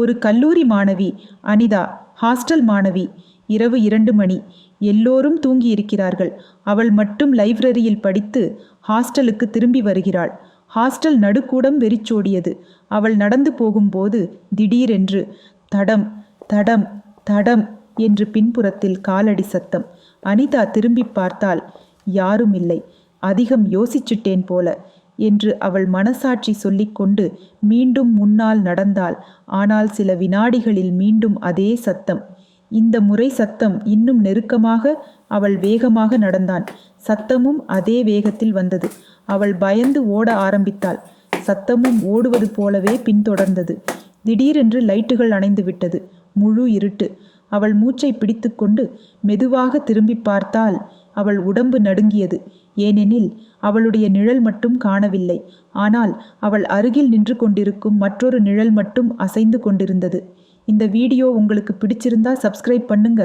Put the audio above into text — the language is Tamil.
ஒரு கல்லூரி மாணவி அனிதா ஹாஸ்டல் மாணவி. இரவு இரண்டு மணி. எல்லோரும் தூங்கி இருக்கிறார்கள் அவள் மட்டும் லைப்ரரியில் படித்து ஹாஸ்டலுக்கு திரும்பி வருகிறாள். ஹாஸ்டல் நடுக்கூடம் வெறிச்சோடியது. அவள் நடந்து போகும்போது திடீரென்று தடம் தடம் தடம் என்று பின்புறத்தில் காலடி சத்தம். அனிதா திரும்பி பார்த்தால் யாரும் இல்லை. அதிகம் யோசிச்சுட்டேன் போல. என்று அவள் மனசாட்சி சொல்லிக்கொண்டு மீண்டும் முன்னால் நடந்தாள். ஆனால் சில வினாடிகளில் மீண்டும் அதே சத்தம். இந்த முறை சத்தம் இன்னும் நெருக்கமாக அவள் வேகமாக நடந்தான். சத்தமும் அதே வேகத்தில் வந்தது. அவள் பயந்து ஓட ஆரம்பித்தாள். சத்தமும் ஓடுவது போலவே பின்தொடர்ந்தது. திடீரென்று லைட்டுகள் அணைந்து விட்டது. முழு இருட்டு. அவள் மூச்சை பிடித்துக்கொண்டு மெதுவாக திரும்பி பார்த்தால் அவள் உடம்பு நடுங்கியது. ஏனெனில் அவளுடைய நிழல் மட்டும் காணவில்லை. ஆனால் அவள் அருகில் நின்று கொண்டிருக்கும் மற்றொரு நிழல் மட்டும் அசைந்து கொண்டிருந்தது. இந்த வீடியோ உங்களுக்கு பிடிச்சிருந்தா சப்ஸ்கிரைப் பண்ணுங்க.